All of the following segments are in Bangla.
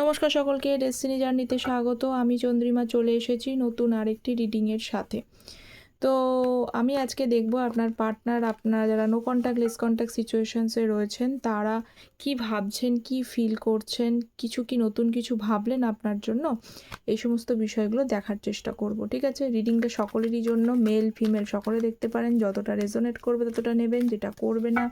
নমস্কার সকলকে ডেস্টিনি জার্নিতে স্বাগত। আমি চন্দ্রিমা চলে এসেছি নতুন আরেকটি রিডিংয়ের সাথে। তো আমি আজকে দেখব আপনার পার্টনার আপনারা যারা নো কন্ট্যাক্ট লেস কন্ট্যাক্ট সিচুয়েশনসে রয়েছেন, তারা কি ভাবছেন, কি ফিল করছেন, কিছু কি নতুন কিছু ভাবলেন আপনার জন্য? এই সমস্ত বিষয়গুলো দেখার চেষ্টা করব, ঠিক আছে? রিডিংটা সকলেরই জন্য মেল ফিমেল সকলে দেখতে পারেন, যতটা রেজোনেট করবে ততটা নেবেন, যেটা করবে না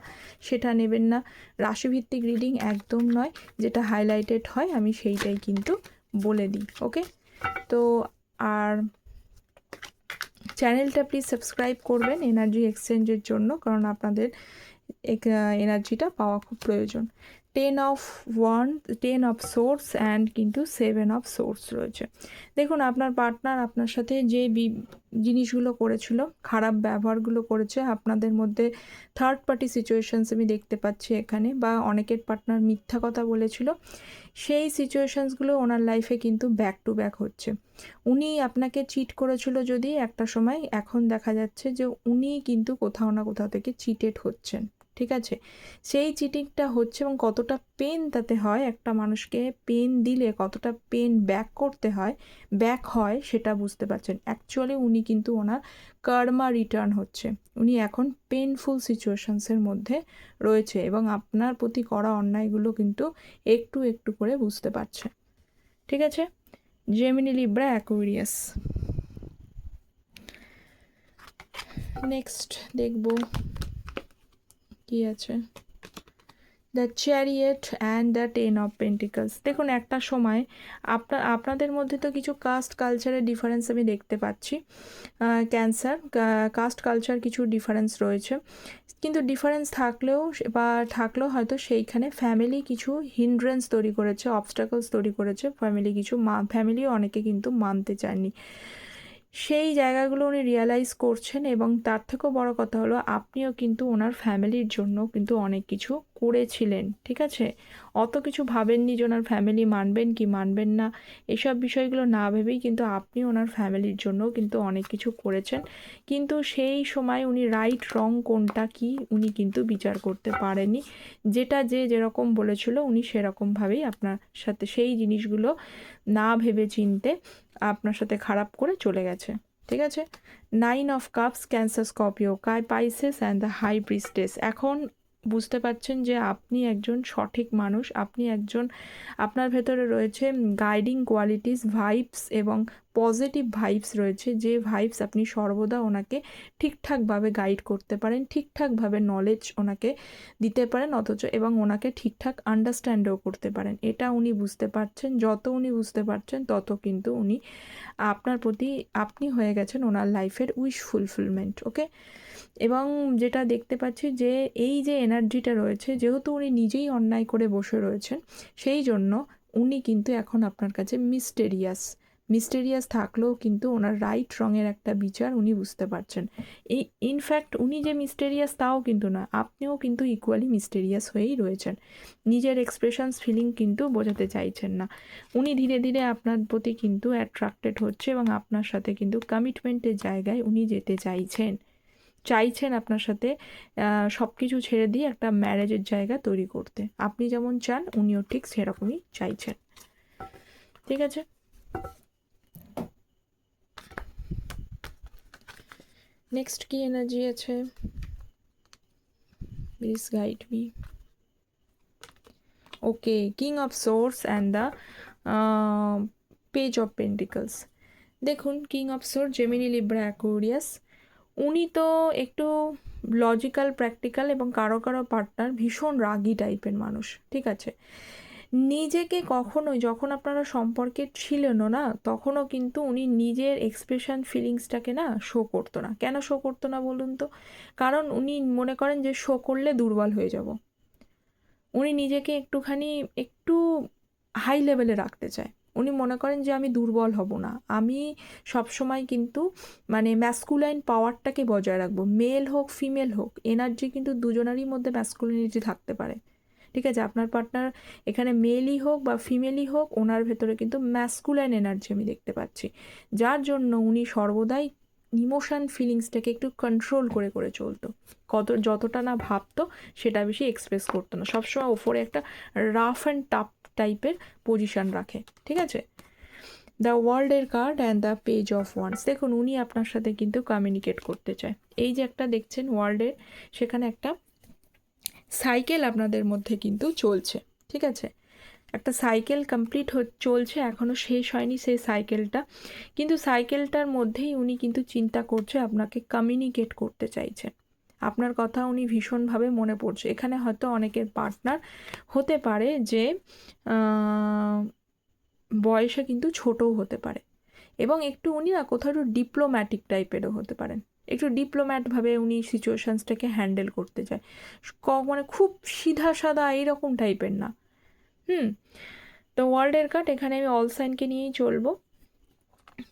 সেটা নেবেন না। রাশিভিত্তিক রিডিং একদম নয়, যেটা হাইলাইটেড হয়, আমি সেইটাই কিন্তু বলে দিই ওকে তো আর চ্যানেলটা প্লিজ সাবস্ক্রাইব করবেন এনার্জি এক্সচেঞ্জের জন্য কারণ আপনাদের এনার্জিটা পাওয়া খুব প্রয়োজন। Ten of one ten of swords and কিন্তু সেভেন অফ সোর্স রয়েছে। দেখুন, আপনার পার্টনার আপনার সাথে যে জিনিসগুলো করেছিল, খারাপ ব্যবহারগুলো করেছে, আপনাদের মধ্যে থার্ড পার্টি সিচুয়েশানস আমি দেখতে পাচ্ছি এখানে, বা অনেকের পার্টনার মিথ্যা কথা বলেছিল, সেই সিচুয়েশানসগুলো ওনার লাইফে কিন্তু ব্যাক টু ব্যাক হচ্ছে। উনি আপনাকে চিট করেছিল যদি একটা সময়, এখন দেখা যাচ্ছে যে উনি কিন্তু কোথাও না কোথাও থেকে চিটেড হচ্ছেন। ঠিক আছে? সেই চিটিংটা হচ্ছে এবং কতটা পেন তাতে হয়, একটা মানুষকে পেন দিলে কতটা পেন ব্যাক করতে হয় ব্যাক হয় সেটা বুঝতে পারছেন। অ্যাকচুয়ালি উনি কিন্তু ওনার কার্মা রিটার্ন হচ্ছে। উনি এখন পেনফুল সিচুয়েশনসের মধ্যে রয়েছে এবং আপনার প্রতি করা অন্যায়গুলো কিন্তু একটু একটু করে বুঝতে পারছে। ঠিক আছে? জেমিনি লিব্রা অ্যাকোয়ারিয়াস নেক্সট দেখব। কি আছে? The chariot and the ten of pentacles দেখুন, একটা সময় আপনা, আপনাদের মধ্যে তো কিছু কাস্ট কালচারের ডিফারেন্স আমি দেখতে পাচ্ছি। ক্যান্সার কাস্ট কালচার কিছু ডিফারেন্স রয়েছে। কিন্তু ডিফারেন্স থাকলেও বা থাকলেও হয়তো সেইখানে ফ্যামিলি কিছু হিন্ড্রেন্স তৈরি করেছে অবস্টাকলস তৈরি করেছে। ফ্যামিলি কিছু মা ফ্যামিলিও অনেকে কিন্তু মানতে চায়নি সেই জায়গাগুলো উনি রিয়ালাইজ করছেন এবং তার থেকেও বড় কথা হলো, আপনিও কিন্তু ওনার ফ্যামিলির জন্য কিন্তু অনেক কিছু করেছিলেন, ঠিক আছে? অত কিছু ভাবেননি যে ওনার ফ্যামিলি মানবেন কি মানবেন না, এসব বিষয়গুলো না ভেবেই কিন্তু আপনি ওনার ফ্যামিলির জন্য কিন্তু অনেক কিছু করেছেন। কিন্তু সেই সময় উনি রাইট রং কোনটা কি, উনি কিন্তু বিচার করতে পারেনি যেটা যে যেরকম বলেছিল, উনি সেরকমভাবেই আপনার সাথে সেই জিনিসগুলো না ভেবে চিনতে আপনার সাথে খারাপ করে চলে গেছে, ঠিক আছে? Nine of cups Cancer Scorpio chi Pisces and the high priestess এখন বুঝতে পারছেন যে আপনি একজন সঠিক মানুষ, আপনি একজন, আপনার ভেতরে রয়েছে গাইডিং কোয়ালিটিস ভাইবস এবং পজিটিভ ভাইবস রয়েছে, যে ভাইবস আপনি সর্বদা ওনাকে ঠিকঠাকভাবে গাইড করতে পারেন, ঠিকঠাকভাবে নলেজ ওনাকে দিতে পারেন, অথচ এবং ওনাকে ঠিকঠাক আন্ডারস্ট্যান্ডও করতে পারেন। এটা উনি বুঝতে পারছেন, যত উনি বুঝতে পারছেন, তত কিন্তু উনি আপনার প্রতি আপনি হয়ে গেছেন ওনার লাইফের উইশ ফুলফিলমেন্ট ওকে এবং যেটা দেখতে পাচ্ছি যে এই যে এনার্জিটা রয়েছে, যেহেতু উনি নিজেই অন্যায় করে বসে রয়েছেন, সেই জন্য উনি কিন্তু এখন আপনার কাছে মিস্টেরিয়াস মিস্টেরিয়াস থাকলেও কিন্তু ওনার রাইট রঙের একটা বিচার উনি বুঝতে পারছেন। এই ইনফ্যাক্ট উনি যে মিস্টেরিয়াস তাও কিন্তু না, আপনিও কিন্তু ইকুয়ালি মিস্টেরিয়াস হয়েই রয়েছেন। নিজের এক্সপ্রেশনস ফিলিং কিন্তু বোঝাতে চাইছেন না। উনি ধীরে ধীরে আপনার প্রতি কিন্তু অ্যাট্রাক্টেড হচ্ছে এবং আপনার সাথে কিন্তু কমিটমেন্টের জায়গায় উনি যেতে চাইছেন। চাইছেন আপনার সাথে সব কিছু ছেড়ে দিয়ে একটা ম্যারেজের জায়গা তৈরি করতে। আপনি যেমন চান, উনিও ঠিক সেরকমই চাইছেন। ঠিক আছে? নেক্সট কি এনার্জি আছে? Please guide me okay king of swords and the page of pentacles দেখুন king of swords Gemini Libra Aquarius উনি তো একটু লজিক্যাল প্র্যাকটিক্যাল এবং কারও কারও পার্টনার ভীষণ রাগি টাইপের মানুষ, ঠিক আছে? নিজেকে কখনোই, যখন আপনারা সম্পর্কে ছিলেনও না, তখনও কিন্তু উনি নিজের এক্সপ্রেশন ফিলিংসটাকে না শো করতো না। কেন শো করতো না বলুন তো? কারণ উনি মনে করেন যে শো করলে দুর্বল হয়ে যাব। উনি নিজেকে একটুখানি একটু হাই লেভেলে রাখতে চায়। উনি মনে করেন যে, আমি দুর্বল হব না। আমি সবসময় কিন্তু মানে ম্যাসকুলাইন পাওয়ারটাকে বজায় রাখব। মেল হোক ফিমেল হোক এনার্জি কিন্তু দুজনেরই মধ্যে ম্যাসকুলিনিটি থাকতে পারে। ঠিক আছে? আপনার পার্টনার এখানে মেলই হোক বা ফিমেলই হোক, ওনার ভেতরে কিন্তু ম্যাসকুলাইন এনার্জি আমি দেখতে পাচ্ছি। যার জন্য উনি সর্বদাই ইমোশান ফিলিংসটাকে একটু কন্ট্রোল করে করে চলতো। কত, যতটা না ভাবতো, সেটা বেশি এক্সপ্রেস করতো না। সবসময় ওপরে একটা রাফ অ্যান্ড টাফ টাইপের পজিশন রাখে। ঠিক আছে? দ্য ওয়ার্ল্ডের card and the page of wands দেখুন, উনি আপনার সাথে কিন্তু কমিউনিকেট করতে চায়। এই যে একটা দেখছেন ওয়ার্ল্ডের সেখানে একটা সাইকেল আপনাদের মধ্যে কিন্তু চলছে, ঠিক আছে? একটা সাইকেল কমপ্লিট চলছে এখনও শেষ হয়নি সেই সাইকেলটা। কিন্তু সাইকেলটার মধ্যেই উনি কিন্তু চিন্তা করছে, আপনাকে কমিউনিকেট করতে চাইছে। আপনার কথা উনি ভীষণভাবে মনে পড়ছে। এখানে হয়তো অনেকের পার্টনার হতে পারে যে বয়সে কিন্তু ছোটও হতে পারে। এবং একটু উনি না কোথাও একটু ডিপ্লোম্যাটিক টাইপেরও হতে পারেন। একটু ডিপ্লোম্যাটভাবে উনি সিচুয়েশানসটাকে হ্যান্ডেল করতে চায়। মানে খুব সিধা সাদা এইরকম টাইপের না। হুম? তো ওয়ার্ল্ডের কাট এখানে আমি অল সাইনকে নিয়েই চলবো।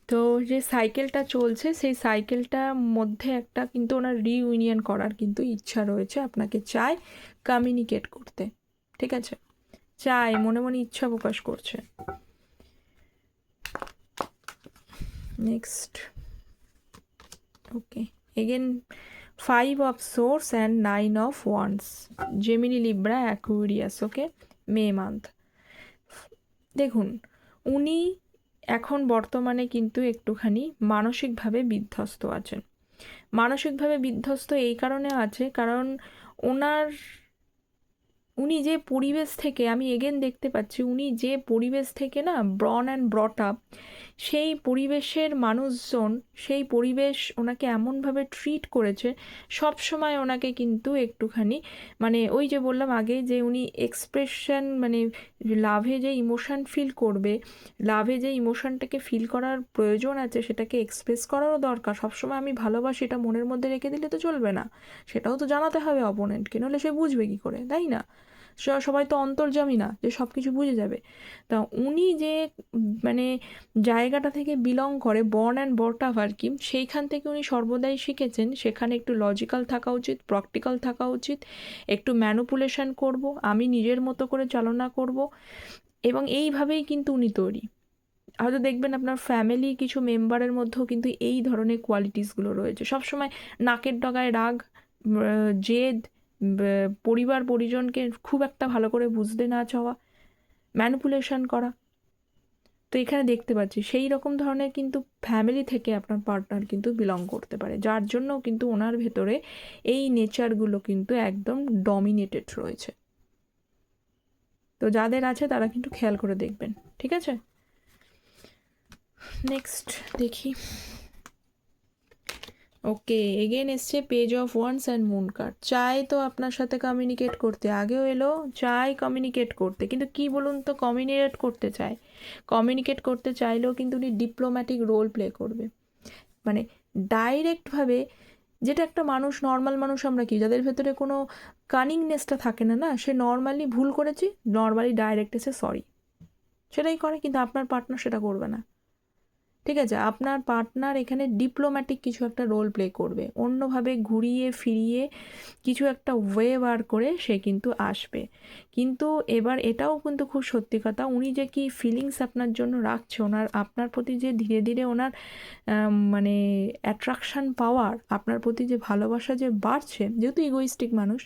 তো যে সাইকেলটা চলছে, সেই সাইকেলটার মধ্যে একটা কিন্তু ওনার রিইউনিয়ন করার কিন্তু ইচ্ছা রয়েছে। আপনাকে চাই কমিউনিকেট করতে। ঠিক আছে? চায় মনে মনে ইচ্ছা প্রকাশ করছে। Next okay again five of swords and nine of wands Gemini Libra Aquarius okay May month দেখুন, উনি এখন বর্তমানে কিন্তু একটুখানি মানসিকভাবে বিধ্বস্ত আছেন। মানসিকভাবে বিধ্বস্ত এই কারণে আছে কারণ ওনার উনি যে পরিবেশ থেকে, আমি এগেন দেখতে পাচ্ছি, উনি যে পরিবেশ থেকে না ব্রন অ্যান্ড ব্রট আপ সেই পরিবেশের মানুষজন, সেই পরিবেশ ওনাকে এমনভাবে ট্রিট করেছে, সব সময় ওনাকে কিন্তু একটুখানি মানে ওই যে বললাম আগে যে উনি এক্সপ্রেশন মানে লাভে যে ইমোশান ফিল করবে, লাভে যে ইমোশানটাকে ফিল করার প্রয়োজন আছে, সেটাকে এক্সপ্রেস করারও দরকার। সবসময় আমি ভালোবাসি, এটা মনের মধ্যে রেখে দিলে তো চলবে না। সেটাও তো জানাতে হবে অপোনেন্টকে নাহলে সে বুঝবে কী করে, তাই না? সবাই তো অন্তর্জামী না, যে সব কিছু বুঝে যাবে। তা উনি যে মানে জায়গাটা থেকে বিলং করে বর্ন অ্যান্ড বর্ট আর কি, সেইখান থেকে উনি সর্বদাই শিখেছেন, সেখানে একটু লজিক্যাল থাকা উচিত প্র্যাকটিক্যাল থাকা উচিত, একটু ম্যানুপুলেশন করব, আমি নিজের মতো করে চালনা করব, এবং এইভাবেই কিন্তু উনি তৈরি। হয়তো দেখবেন আপনার ফ্যামিলি কিছু মেম্বারের মধ্যেও কিন্তু এই ধরনের কোয়ালিটিসগুলো রয়েছে। সবসময় নাকের ডগায় রাগ জেদ পরিবার পরিজনকে খুব একটা ভালো করে বুঝতে না চাওয়া ম্যানুপুলেশন করা। তো এখানে দেখতে পাচ্ছি, সেই রকম ধরনের কিন্তু ফ্যামিলি থেকে আপনার পার্টনার কিন্তু বিলং করতে পারে, যার জন্য কিন্তু ওনার ভেতরে এই নেচারগুলো কিন্তু একদম ডমিনেটেড রয়েছে। তো যাদের আছে তারা কিন্তু খেয়াল করে দেখবেন, ঠিক আছে? নেক্সট দেখি। ওকে এগেন এসছে page of wands and moon card চাই তো আপনার সাথে কমিউনিকেট করতে। আগেও এলো, চাই কমিউনিকেট করতে। কিন্তু কি বলুন তো কমিউনিকেট করতে চায়। কমিউনিকেট করতে চাইলেও কিন্তু উনি ডিপ্লোম্যাটিক রোল প্লে করবে। মানে ডাইরেক্টভাবে যেটা একটা মানুষ নর্মাল মানুষ আমরা কি, যাদের ভেতরে কোনো কানিংনেসটা থাকে না না? সে নর্মালি ভুল করেছি নর্মালি ডাইরেক্ট এসে সরি সেটাই করে, কিন্তু আপনার পার্টনার সেটা করবে না। ঠিক আছে? আপনার পার্টনার এখানে ডিপ্লোম্যাটিক কিছু একটা রোল প্লে করবে। অন্যভাবে ঘুরিয়ে, ফিরিয়ে কিছু একটা ওয়ে বার করে সে কিন্তু আসবে। কিন্তু এবার এটাও কিন্তু খুব সত্যি কথা, উনি যে কি ফিলিংস আপনার জন্য রাখছে, ওনার, আপনার প্রতি যে ধীরে ধীরে ওনার মানে অ্যাট্রাকশান পাওয়ার আপনার প্রতি যে ভালোবাসা যে বাড়ছে, যেহেতু ইগোইস্টিক মানুষ,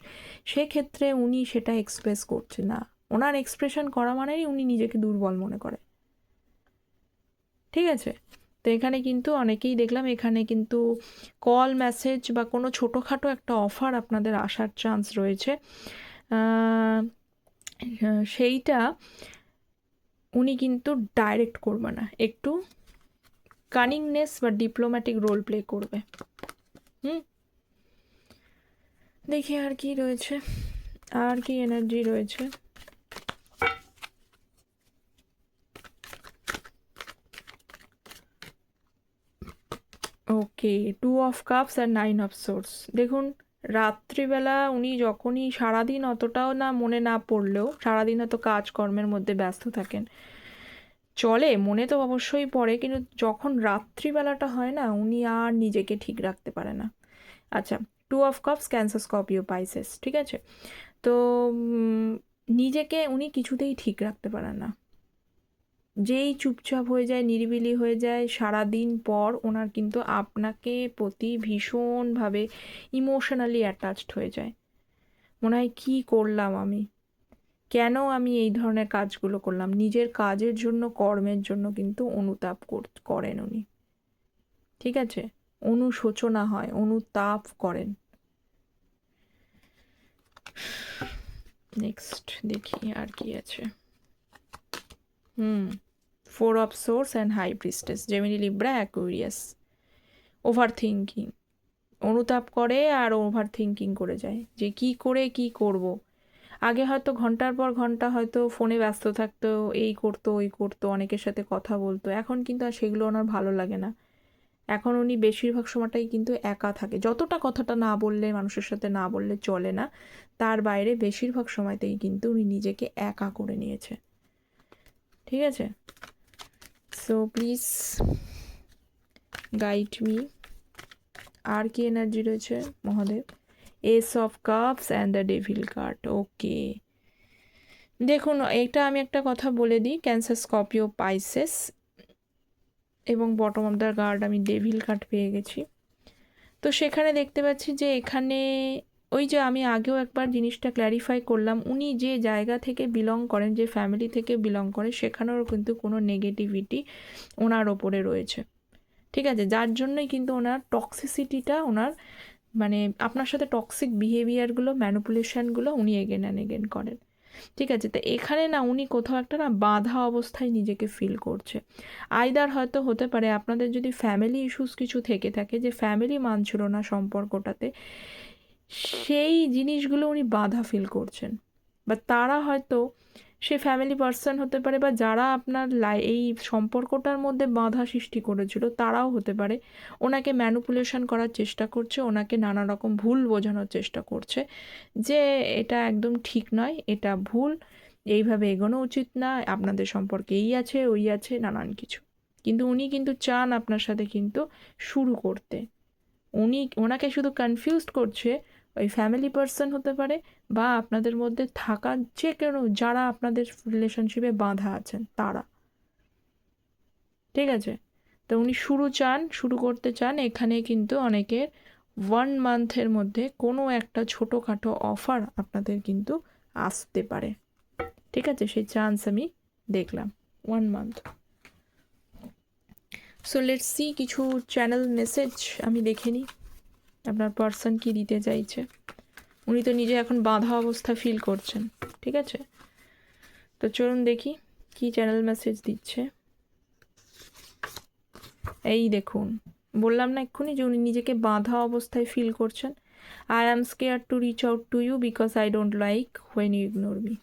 সেক্ষেত্রে উনি সেটা এক্সপ্রেস করছে না। ওনার এক্সপ্রেশন করা মানেই উনি নিজেকে দুর্বল মনে করে। ঠিক আছে? তো এখানে কিন্তু অনেকেই দেখলাম, এখানে কিন্তু কল মেসেজ বা কোনো ছোটোখাটো একটা অফার আপনাদের আসার চান্স রয়েছে। সেইটা উনি কিন্তু ডাইরেক্ট করবে না। একটু কানিংনেস বা ডিপ্লোম্যাটিক রোল প্লে করবে। হুম? দেখি আর কি রয়েছে। আর কি এনার্জি রয়েছে? ওকে টু অফ কাপস আর নাইন অফ সোর্স দেখুন, রাত্রিবেলা উনি যখনই সারাদিন অতটাও না মনে না পড়লেও সারাদিন অত কাজকর্মের মধ্যে ব্যস্ত থাকেন। চলে, মনে তো অবশ্যই পড়ে, কিন্তু যখন রাত্রিবেলাটা হয় না, উনি আর নিজেকে ঠিক রাখতে পারে না। আচ্ছা two of cups Cancer Scorpio Pisces ঠিক আছে? তো নিজেকে উনি কিছুতেই ঠিক রাখতে পারেন না। যেই চুপচাপ হয়ে যায়, নিরিবিলি হয়ে যায় সারা দিন পর ওনার কিন্তু আপনাকে প্রতি ভীষণভাবে ইমোশনালি অ্যাটাচড হয়ে যায়। মনে হয়, কী করলাম আমি? কেন আমি এই ধরনের কাজগুলো করলাম? নিজের কাজের জন্য, কর্মের জন্য কিন্তু অনুতাপ কর- করেন উনি। ঠিক আছে? অনুশোচনা হয়, অনুতাপ করেন। নেক্সট দেখি আর কি আছে। হুম four of swords and high priestess Gemini Libra Aquarius overthinking অনুতাপ করে আর ওভার থিঙ্কিং করে যায়, যে কি করে কি করব। আগে হয়তো ঘণ্টার পর ঘণ্টা হয়তো ফোনে ব্যস্ত থাকতো, এই করতো, ওই করতো, অনেকের সাথে কথা বলতো, এখন কিন্তু আর সেগুলো ওনার ভালো লাগে না এখন উনি বেশিরভাগ সময়টাই কিন্তু একা থাকে, যতটা কথাটা না বললে, মানুষের সাথে না বললে চলে না, তার বাইরে বেশিরভাগ সময়তেই কিন্তু উনি নিজেকে একা করে নিয়েছে ঠিক আছে? সো প্লিজ গাইড মি আর কি এনার্জি রয়েছে? Mahadev. Ace of cups and the devil card okay দেখুন এটা আমি একটা কথা বলে দিই। ক্যান্সার স্কপিও পাইসেস এবং বটম অফ দ্য গার্ড আমি ডেভিল কার্ড পেয়ে গেছি। তো সেখানে দেখতে পাচ্ছি যে এখানে ওই যে আমি আগেও একবার জিনিসটা ক্ল্যারিফাই করলাম, উনি যে জায়গা থেকে বিলং করেন, যে ফ্যামিলি থেকে বিলং করে সেখানেও কিন্তু কোনো নেগেটিভিটি ওনার ওপরে রয়েছে। ঠিক আছে? যার জন্যই কিন্তু ওনার টক্সিসিটিটা ওনার মানে আপনার সাথে টক্সিক বিহেভিয়ারগুলো ম্যানুপুলেশানগুলো উনি এগেন অ্যান্ড এগেন করেন। ঠিক আছে? তো এখানে না উনি কোথাও একটা না বাধা অবস্থায় নিজেকে ফিল করছে। আইদার হয়তো হতে পারে আপনাদের যদি ফ্যামিলি ইস্যুস কিছু থেকে থাকে, যে ফ্যামিলি মানছিল না সম্পর্কটাতে সেই জিনিসগুলো উনি বাধা ফিল করছেন। বা তারা হয়তো সে ফ্যামিলি পার্সন হতে পারে বা যারা আপনার এই সম্পর্কটার মধ্যে বাধা সৃষ্টি করেছিল, তারাও হতে পারে। ওনাকে ম্যানুপুলেশন করার চেষ্টা করছে, ওনাকে নানা রকম ভুল বোঝানোর চেষ্টা করছে যে এটা একদম ঠিক নয়, এটা ভুল, এইভাবে এগোনো উচিত না, আপনাদের সম্পর্কে এই আছে, ওই আছে, নানান কিছু। কিন্তু উনি কিন্তু চান আপনার সাথে কিন্তু শুরু করতে। উনি, ওনাকে শুধু কনফিউজড করছে ওই ফ্যামিলি পার্সন হতে পারে বা আপনাদের মধ্যে থাকা যে কেন, যারা আপনাদের রিলেশনশিপে বাঁধা আছেন, তারা। ঠিক আছে? তো উনি শুরু চান, শুরু করতে চান, এখানে কিন্তু অনেকের ওয়ান মান্থের মধ্যে কোনো একটা ছোটোখাটো অফার আপনাদের কিন্তু আসতে পারে। ঠিক আছে? সেই চান্স আমি দেখলাম one month so let's see কিছু চ্যানেল মেসেজ আমি দেখে নিই। আপনার পার্সন কি দিতে চাইছে? উনি তো নিজে এখন বাঁধা অবস্থা ফিল করছেন, ঠিক আছে? তো চলুন দেখি কি চ্যানেল মেসেজ দিচ্ছে। এই দেখুন, বললাম না এক্ষুনি যে উনি নিজেকে বাঁধা অবস্থায় ফিল করছেন। I am scared to reach out to you because I don't like when you ignore me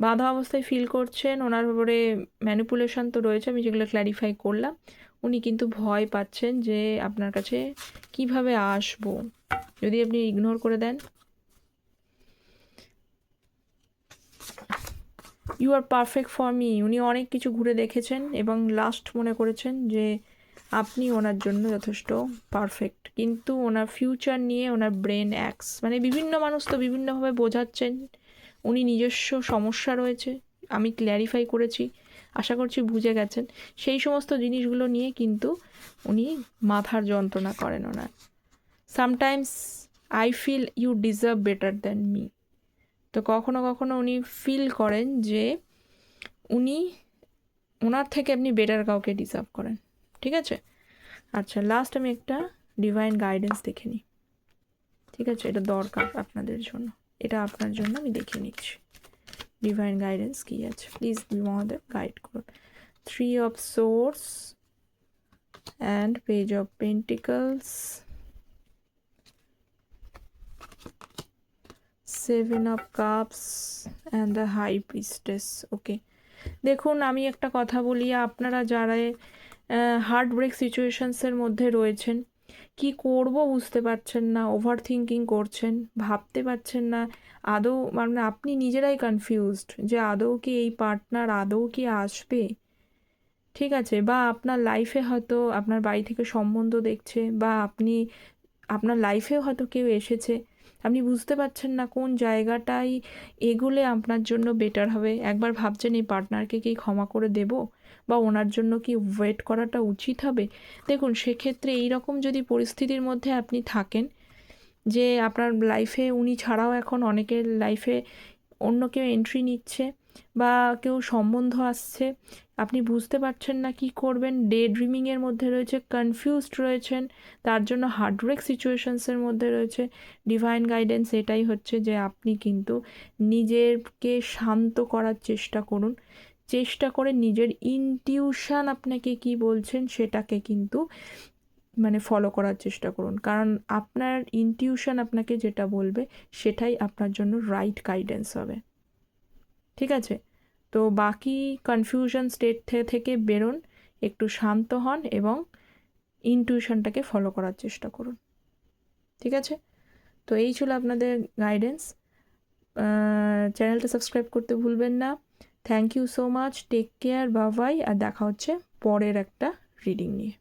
বাধা অবস্থায় ফিল করছেন, ওনার ব্যাপারে ম্যানিপুলেশন তো রয়েছে, আমি যেগুলো ক্ল্যারিফাই করলাম। উনি কিন্তু ভয় পাচ্ছেন যে আপনার কাছে কীভাবে আসব। যদি আপনি ইগনোর করে দেন। You are perfect for me উনি অনেক কিছু ঘুরে দেখেছেন এবং লাস্ট মনে করেছেন যে আপনি ওনার জন্য যথেষ্ট পারফেক্ট কিন্তু ওনার ফিউচার নিয়ে ওনার ব্রেন অ্যাক্স মানে বিভিন্ন মানুষ তো বিভিন্নভাবে বোঝাচ্ছেন। উনি নিজস্ব সমস্যা রয়েছে। আমি ক্ল্যারিফাই করেছি। আশা করছি বুঝে গেছেন। সেই সমস্ত জিনিসগুলো নিয়ে কিন্তু উনি মাথার যন্ত্রণা করেন ওনার। Sometimes I feel you deserve better than me তো কখনো কখনো উনি ফিল করেন যে উনি ওনার থেকে আপনি বেটার কাউকে ডিজার্ভ করেন। ঠিক আছে? আচ্ছা লাস্ট আমি একটা ডিভাইন গাইডেন্স দেখে নিই। ঠিক আছে? এটা দরকার আপনাদের জন্য। এটা আপনার জন্য আমি দেখে নিচ্ছি। ডিভাইন গাইডেন্স কী আছে প্লিজ মহাদেব গাইড করুন three of swords and page of pentacles seven of cups and the high priestess okay দেখুন, আমি একটা কথা বলি, আপনারা যারা হার্ট ব্রেক সিচুয়েশনসের মধ্যে রয়েছেন কি করব বুঝতে পারছেন না ওভার থিঙ্কিং করছেন, ভাবতে পারছেন না। আদৌ মানে আপনি নিজেরাই কনফিউজড যে আদৌ কি এই পার্টনার আদৌ কি আসবে? ঠিক আছে, বা আপনার লাইফে হয়তো আপনার বাড়ি থেকে সম্বন্ধ দেখছে, বা আপনি, আপনার লাইফেও হয়তো কেউ এসেছে আপনি বুঝতে পারছেন না কোন জায়গাটাই এগুলে আপনার জন্য বেটার হবে। একবার ভাবছেন এই পার্টনারকে কি ক্ষমা করে দেব? বা ওনার জন্য কি ওয়েট করাটা উচিত হবে? দেখুন, সেক্ষেত্রে এই রকম যদি পরিস্থিতির মধ্যে আপনি থাকেন যে আপনার লাইফে উনি ছাড়াও এখন অনেকের লাইফে অন্য কেউ এন্ট্রি নিচ্ছে বা কেউ সম্বন্ধ আসছে, আপনি বুঝতে পারছেন না কি করবেন ডে ড্রিমিংয়ের মধ্যে রয়েছে কনফিউজড রয়েছেন, তার জন্য হার্ডব্রেক সিচুয়েশনসের মধ্যে রয়েছে ডিভাইন গাইডেন্স এটাই হচ্ছে যে আপনি কিন্তু নিজেকে শান্ত করার চেষ্টা করুন। চেষ্টা করে নিজের ইনটিউশন আপনাকে কি বলছেন সেটাকে কিন্তু মানে ফলো করার চেষ্টা করুন। কারণ আপনার ইনটিউশন আপনাকে যেটা বলবে সেটাই আপনার জন্য রাইট গাইডেন্স হবে। ঠিক আছে? তো বাকি কনফিউশন স্টেট থেকে বেরোন, একটু শান্ত হন এবং ইনটিউশনটাকে ফলো করার চেষ্টা করুন। ঠিক আছে? তো এই ছিল আপনাদের গাইডেন্স চ্যানেলটা সাবস্ক্রাইব করতে ভুলবেন না। Thank you so much take care বাবাই আর দেখা হচ্ছে পরের একটা রিডিং নিয়ে।